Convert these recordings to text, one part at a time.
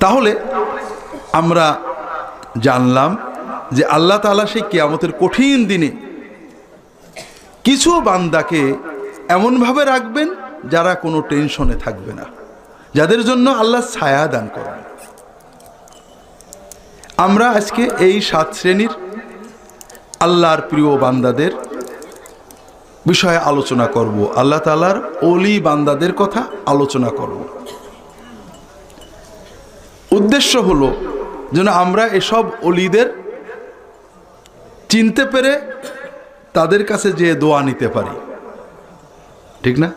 তাহলে আমরা জানলাম যে আল্লাহ তালা সেই কেয়ামতের কঠিন দিনে কিছু বান্দাকে এমনভাবে রাখবেন যারা কোনো টেনশনে থাকবে না, যাদের জন্য আল্লাহ ছায়া দান করবেন। আমরা আজকে এই সাত শ্রেণির আল্লাহর প্রিয় বান্দাদের বিষয়ে আলোচনা করব। আল্লাহ তালার অলি বান্দাদের কথা আলোচনা করব। উদ্দেশ্য হলো যেন আমরা এসব অলিদের চিনতে পেরে তাদের কাছে যে দোয়া নিতে পারি। ঠিক না?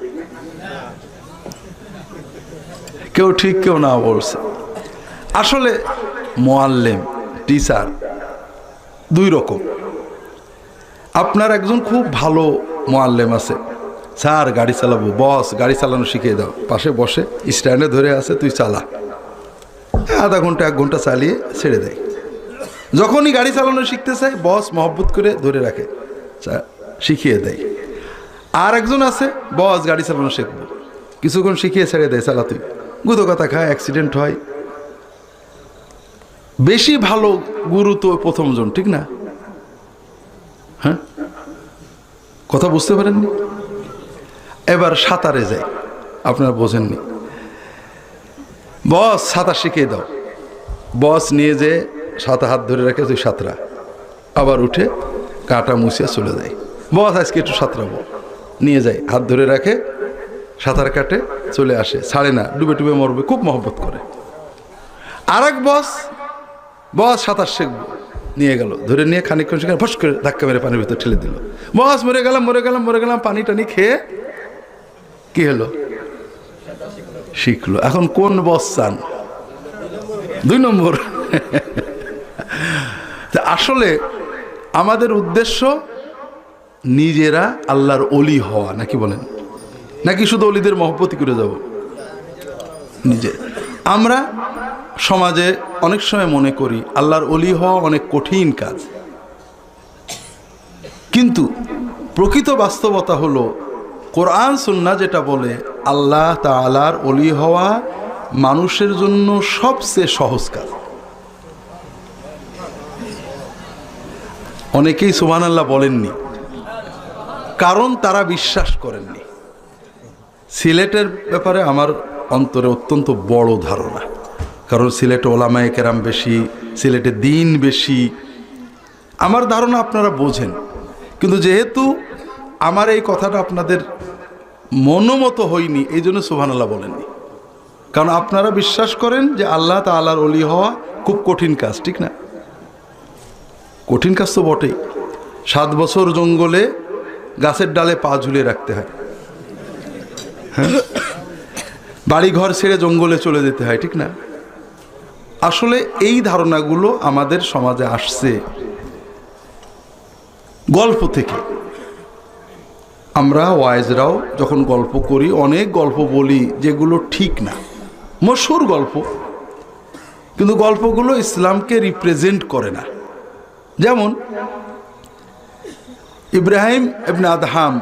কেউ ঠিক, কেউ না বলছে। আসলে মোয়াল্লেম, টিচার দুই রকম। আপনার একজন খুব ভালো মোয়াল্লেম আছে। স্যার, গাড়ি চালাবো, বস, গাড়ি চালানো শিখিয়ে দাও। পাশে বসে, স্ট্যান্ডে ধরে আছে, তুই চালা। আধা ঘণ্টা এক ঘণ্টা চালিয়ে ছেড়ে দেয়। যখনই গাড়ি চালানো শিখতে চায় বস মহব্বত করে ধরে রাখে শিখিয়ে দেয়। আর একজন আছে, বস গাড়ি চালানো শিখব। কিছুক্ষণ শিখিয়ে ছেড়ে দেয় চালাতে গুতো কথা খায় অ্যাক্সিডেন্ট হয়। বেশি ভালো গুরু তো প্রথমজন, ঠিক না? হ্যাঁ? কথা বুঝতে পারেননি? এবার সাঁতারে যাই আপনারা বোঝেননি। বস সাঁতার শিখিয়ে দাও। বস নিয়ে যে সাঁতার হাত ধরে রাখে তুই সাঁতরা। আবার উঠে কাটা মুছিয়ে চলে যায়। বস আজকে একটু সাঁতরাবো। নিয়ে যায়, হাত ধরে রাখে, সাঁতার কাটে, চলে আসে। ছাড়ে না, ডুবে ডুবে মরবে, খুব মহব্বত করে। আর বস বস সাঁতার শিখব। নিয়ে গেল, ধরে নিয়ে খানিকক্ষণ সেখানে ফস করে ধাক্কা মেরে পানির ভিতর ঠেলে দিল। বস মরে গেলাম মরে গেলাম মরে গেলাম, পানি টানি খেয়ে কি হলো? শিখলো। এখন কোন বস চান? দুই নম্বর। আসলে আমাদের উদ্দেশ্য নিজেরা আল্লাহর অলি হওয়া, নাকি বলেন? নাকি শুধু অলিদের মহব্বতি করে যাব? নিজে। আমরা সমাজে অনেক সময় মনে করি, আল্লাহর অলি হওয়া অনেক কঠিন কাজ। কিন্তু প্রকৃত বাস্তবতা হলো, কোরআন সুন্না যেটা বলে আল্লাহ তালার অলি হওয়া মানুষের জন্য সবচেয়ে সহজ কাজ। অনেকেই সুবহান আল্লাহ বলেননি, কারণ তারা বিশ্বাস করেননি। সিলেটের ব্যাপারে আমার অন্তরে অত্যন্ত বড় ধারণা, কারণ সিলেটে ওলামায়ে কেরাম বেশি, সিলেটে দিন বেশি। আমার ধারণা আপনারা বোঝেন, কিন্তু যেহেতু আমার এই কথাটা আপনাদের মনোমতো হয়নি এই জন্য সুবহানাল্লাহ বলেননি। কারণ আপনারা বিশ্বাস করেন যে আল্লাহ তাআলার অলি হওয়া খুব কঠিন কাজ, ঠিক না? কঠিন কাজ তো বটেই। সাত বছর জঙ্গলে গাছের ডালে পা ঝুলিয়ে রাখতে হয়। হ্যাঁ? বাড়ি ঘর ছেড়ে জঙ্গলে চলে যেতে হয়, ঠিক না? আসলে এই ধারণাগুলো আমাদের সমাজে আসছে গল্প থেকে। আমরা ওয়াইজরাও যখন গল্প করি, অনেক গল্প বলি যেগুলো ঠিক না। মশুর গল্প। কিন্তু গল্পগুলো ইসলামকে রিপ্রেজেন্ট করে না। যেমন ইব্রাহিম ইবনে আদহাম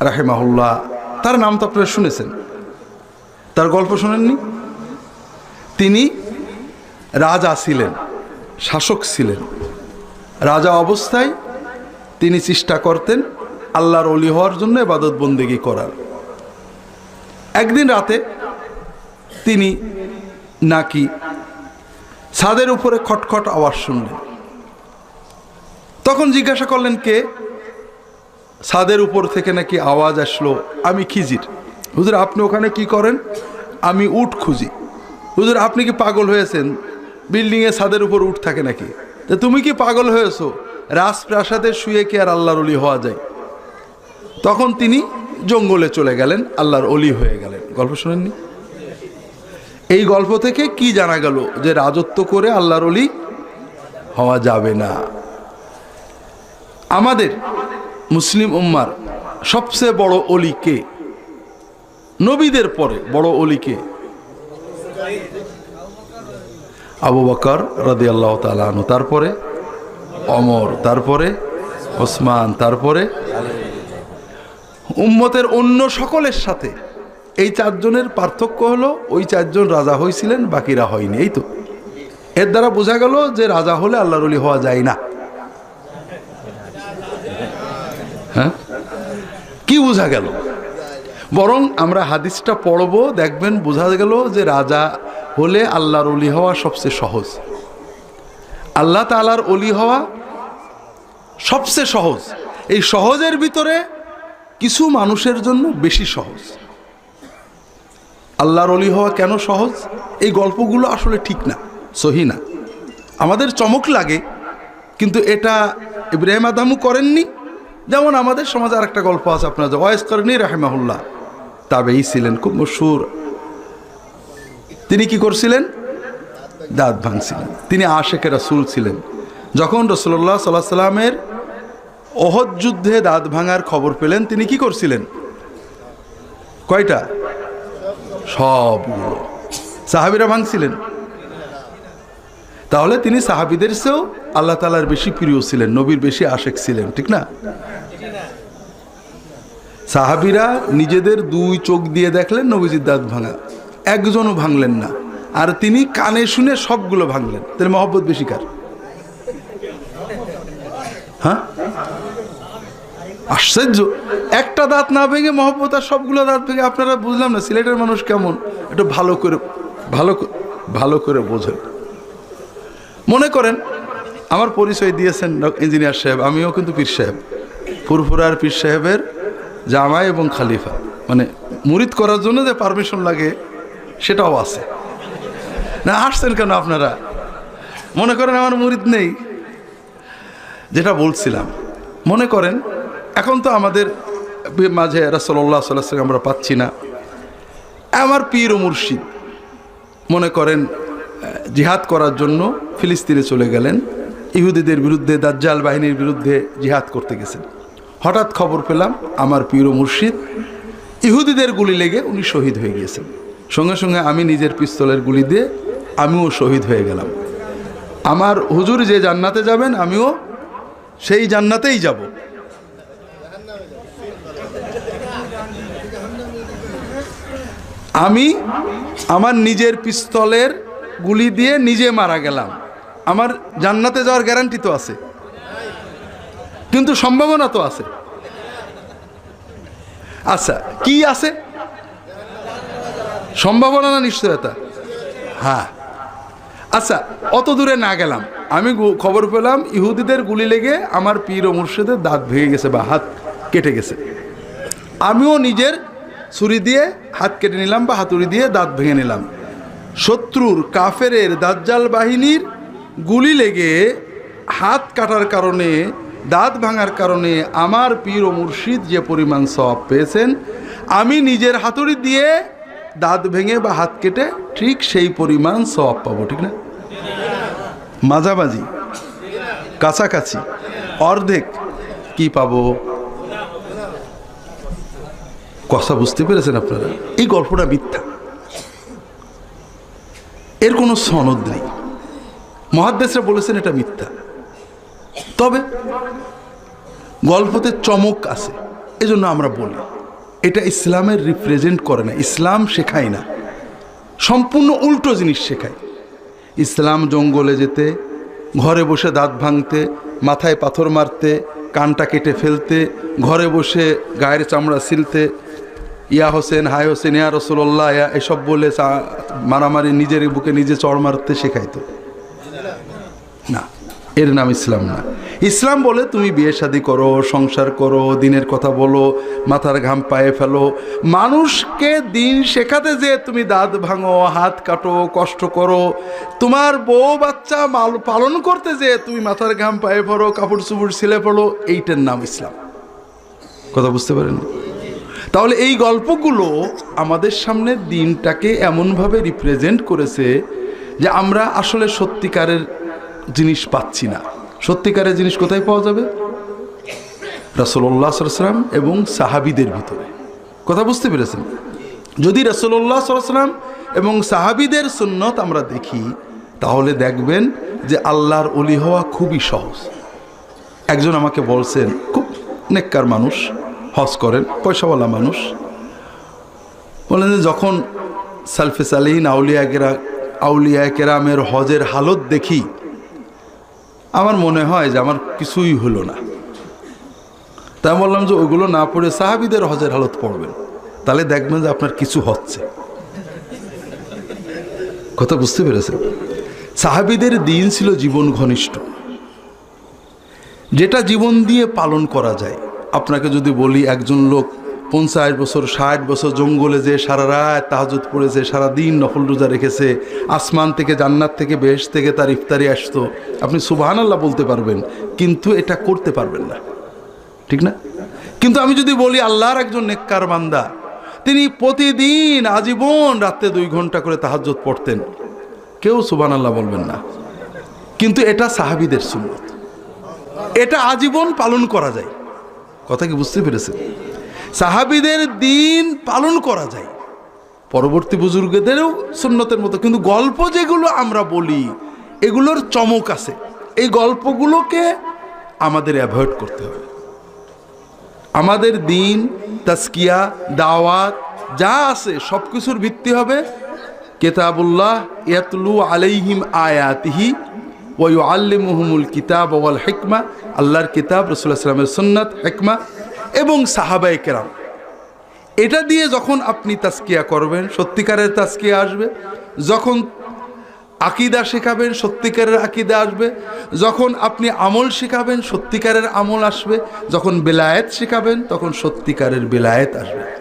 রাহেমাহুল্লাহ, তার নাম তো আপনারা শুনেছেন। তার গল্প শোনেননি? তিনি রাজা ছিলেন, শাসক ছিলেন। রাজা অবস্থায় তিনি চেষ্টা করতেন আল্লাহর অলি হওয়ার জন্য এবাদত বন্দেগী করার। একদিন রাতে তিনি নাকি ছাদের উপরে খটখট আওয়াজ শুনলেন। তখন জিজ্ঞাসা করলেন, কে? ছাদের উপর থেকে নাকি আওয়াজ আসলো, আমি খিজির। হুজুর, আপনি ওখানে কি করেন? আমি উঠ খুঁজি। হুজুর, আপনি কি পাগল হয়েছেন? বিল্ডিংয়ে ছাদের উপর উঠ থাকে নাকি? তুমি কি পাগল হয়েছো? রাজপ্রাসাদে শুয়ে কি আর আল্লাহর অলি হওয়া যায়? তখন তিনি জঙ্গলে চলে গেলেন, আল্লাহর অলি হয়ে গেলেন। গল্প শোনেননি? এই গল্প থেকে কি জানা গেল যে রাজত্ব করে আল্লাহর অলি হওয়া যাবে না? আমাদের মুসলিম উম্মার সবচেয়ে বড় অলি কে? নবীদের পরে বড় অলি কে? আবু বকর রাদি আল্লাহ তালু তারপরে অমর, তারপরে ওসমান, তারপরে উম্মতের অন্য সকলের সাথে। এই চারজনের পার্থক্য হলো, ওই চারজন রাজা হয়েছিলেন বাকিরা হয়নি, এই তো। এর দ্বারা বোঝা গেল যে রাজা হলে আল্লাহর অলি হওয়া যায় না। হ্যাঁ? কি বোঝা গেল? বরং আমরা হাদিসটা পড়ব, দেখবেন বোঝা গেল যে রাজা হলে আল্লাহর অলি হওয়া সবচেয়ে সহজ। আল্লাহ তালার অলি হওয়া সবচেয়ে সহজ। এই সহজের ভিতরে কিছু মানুষের জন্য বেশি সহজ। আল্লাহর অলি হওয়া কেন সহজ? এই গল্পগুলো আসলে ঠিক না, সহি না। আমাদের চমক লাগে, কিন্তু এটা ইব্রাহিম আদামু করেননি। যেমন আমাদের সমাজে আর একটা গল্প আছে আপনার যে ওয়েস করেনি রাহেমাহুল্লাহ। তাবেই ছিলেন খুব মশুর। তিনি কি করছিলেন? দাঁত ভাঙছিলেন। তিনি আশেকে রাসুল ছিলেন। যখন রসুল্লাহ সাল্লাহ সাল্লামের অহদ যুদ্ধে দাঁত ভাঙার খবর পেলেন, তিনি কি করছিলেন? কয়টা? সবগুলো। সাহাবিরা ভাঙছিলেন। তাহলে তিনি সাহাবিদের চেয়েও আল্লাহ তালার বেশি প্রিয় ছিলেন, নবীর বেশি আশেক ছিলেন, ঠিক না? সাহাবিরা নিজেদের দুই চোখ দিয়ে দেখলেন, নবীজির দাঁত ভাঙা। একজনও ভাঙলেন না। আর তিনি কানে শুনে সবগুলো ভাঙলেন। তাহলে মহব্বত বেশি কার? হ্যাঁ? আশ্চর্য। একটা দাঁত না ভেঙে মহব্বত আর সবগুলো দাঁত ভেঙে আপনারা বুঝলাম না সিলেটের মানুষ কেমন। একটু ভালো করে, ভালো ভালো করে বোঝেন। মনে করেন, আমার পরিচয় দিয়েছেন ইঞ্জিনিয়ার সাহেব, আমিও কিন্তু পীর সাহেব। ফুরফুরার পীর সাহেবের জামাই এবং খালিফা। মানে মুরিদ করার জন্য যে পারমিশন লাগে, সেটাও আছে। না আসছেন কেন আপনারা? মনে করেন আমার মুরিদ নেই। যেটা বলছিলাম, মনে করেন এখন তো আমাদের মাঝে রাসল্লাহ সাল্লাহ আমরা পাচ্ছি না। আমার পীর ও মুর্শিদ মনে করেন জিহাদ করার জন্য ফিলিস্তিনে চলে গেলেন। ইহুদিদের বিরুদ্ধে, দাজ্জাল বাহিনীর বিরুদ্ধে জিহাদ করতে গেছেন। হঠাৎ খবর পেলাম, আমার পীর ও মুর্শিদ ইহুদিদের গুলি লেগে উনি শহীদ হয়ে গিয়েছেন। সঙ্গে সঙ্গে আমি নিজের পিস্তলের গুলি দিয়ে আমিও শহীদ হয়ে গেলাম। আমার হুজুর যে জান্নাতে যাবেন, আমিও সেই জান্নাতেই যাব। আমি আমার নিজের পিস্তলের গুলি দিয়ে নিজে মারা গেলাম। আমার জান্নাতে যাওয়ার গ্যারান্টি তো আছে। কিন্তু সম্ভাবনা তো আছে। আচ্ছা কি আছে? সম্ভাবনা না নিশ্চয়তা? হ্যাঁ। আচ্ছা অত দূরে না গেলাম। আমি খবর পেলাম, ইহুদিদের গুলি লেগে আমার পীর ও মুর্শিদের দাঁত ভেঙে গেছে বা হাত কেটে গেছে। আমিও নিজের ছুরি দিয়ে হাত কেটে নিলাম বা হাতুড়ি দিয়ে দাঁত ভেঙে নিলাম। শত্রুর, কাফেরের দাজ্জাল বাহিনীর গুলি লেগে হাত কাটার কারণে, দাঁত ভাঙার কারণে আমার পীর ও মুর্শিদ যে পরিমাণ সব পেয়েছেন, আমি নিজের হাতুড়ি দিয়ে দাঁত ভেঙে বা হাত কেটে ঠিক সেই পরিমাণ সব পাবো, ঠিক না? মাঝামাঝি, কাছাকাছি, অর্ধেক কি পাবো? কথা বুঝতে পেরেছেন আপনারা? এই গল্পটা মিথ্যা। এর কোনো সনদ নেই। মহাদ্দেশরা বলেছেন এটা মিথ্যা। তবে গল্পতে চমক আছে, এজন্য আমরা বলি, এটা ইসলামের রিপ্রেজেন্ট করে না, ইসলাম শেখায় না। সম্পূর্ণ উল্টো জিনিস শেখায়। ইসলাম জঙ্গলে যেতে, ঘরে বসে দাঁত ভাঙতে, মাথায় পাথর মারতে, কানটা কেটে ফেলতে, ঘরে বসে গায়ের চামড়া ছিলতে ইয়া হোসেন, হায় হোসেন, ইয়া রসুল্লাহ ইয়া, এসব বলে মারামারি নিজের বুকে নিজে চড় মারতে শেখাইতো। না, এর নাম ইসলাম না। ইসলাম বলে তুমি বিয়ে শাদি করো, সংসার করো, দিনের কথা বলো, মাথার ঘাম পায়ে ফেলো। মানুষকে দিন শেখাতে যে তুমি দাঁত ভাঙো, হাত কাটো, কষ্ট করো। তোমার বউ বাচ্চা মাল পালন করতে যে তুমি মাথার ঘাম পায়ে ফেলো কাপড় চুপড় ছিলে ফেলো এইটার নাম ইসলাম। কথা বুঝতে পারেন তাহলে এই গল্পগুলো আমাদের সামনে দিনটাকে এমনভাবে রিপ্রেজেন্ট করেছে যে আমরা আসলে সত্যিকারের জিনিস পাচ্ছি না। সত্যিকারের জিনিস কোথায় পাওয়া যাবে? রাসোল্লা সাল্লাম এবং সাহাবিদের ভিতরে। কথা বুঝতে পেরেছেন? যদি রসোল্লা সাল্লাম এবং সাহাবিদের সুন্নত আমরা দেখি, তাহলে দেখবেন যে আল্লাহর অলি হওয়া খুবই সহজ। একজন আমাকে বলছেন, খুব নেককার মানুষ হজ করেন, পয়সাওয়ালা মানুষ। বলেন যে যখন সালফে সালিহীন আউলিয়া কেরা, আউলিয়া কেরামের হজের হালত দেখি, আমার মনে হয় যে আমার কিছুই হলো না। তাই বললাম যে ওগুলো না পড়ে সাহাবিদের হজের হালত পড়বেন, তাহলে দেখবেন যে আপনার কিছু হচ্ছে। কথা বুঝতে পেরেছেন? সাহাবিদের দিন ছিল জীবন ঘনিষ্ঠ। যেটা জীবন দিয়ে পালন করা যায় আপনাকে যদি বলি একজন লোক পঞ্চাশ বছর, ষাট বছর জঙ্গলে যে সারা রাত তাহাজুদ পড়েছে, সারা দিন নফল রোজা রেখেছে, আসমান থেকে, জান্নাত থেকে, বেশ থেকে তার ইফতারি আসতো, আপনি সুবাহান আল্লাহ বলতে পারবেন, কিন্তু এটা করতে পারবেন না। ঠিক না? কিন্তু আমি যদি বলি আল্লাহর একজন নেককার বান্দা, তিনি প্রতিদিন আজীবন রাত্রে দুই ঘণ্টা করে তাহাজ্জত পড়তেন, কেউ সুবান আল্লাহ বলবেন না। কিন্তু এটা সাহাবিদের সুন্নত। এটা আজীবন পালন করা যায়। কথা কি বুঝতে পেরেছেন? সাহাবিদের দিন পালন করা যায়। পরবর্তী বুজুর্গদেরও সুন্নতের মতো। কিন্তু গল্প যেগুলো আমরা বলি, এগুলোর চমক আছে। এই গল্পগুলোকে আমাদের অ্যাভয়েড করতে হবে। আমাদের দিন তাস্কিয়া দাওয়াত, যা আছে সব কিছুর ভিত্তি হবে কেতাবুল্লাহ ইয়াতলু আলাইহিম আয়াতিহি ওয়ু আল্লিমুহুমুল কিতাব ওয়াল হেকমা, আল্লাহর কিতাব রসুল্লাহ সাল্লামের সুন্নাত, হেকমা এবং সাহাবাই কেরাম। এটা দিয়ে যখন আপনি তাস্কিয়া করবেন, সত্যিকারের তাস্কিয়া আসবে। যখন আকিদা শেখাবেন, সত্যিকারের আকিদা আসবে। যখন আপনি আমল শেখাবেন, সত্যিকারের আমল আসবে। যখন বেলায়েত শেখাবেন, তখন সত্যিকারের বেলায়েত আসবে।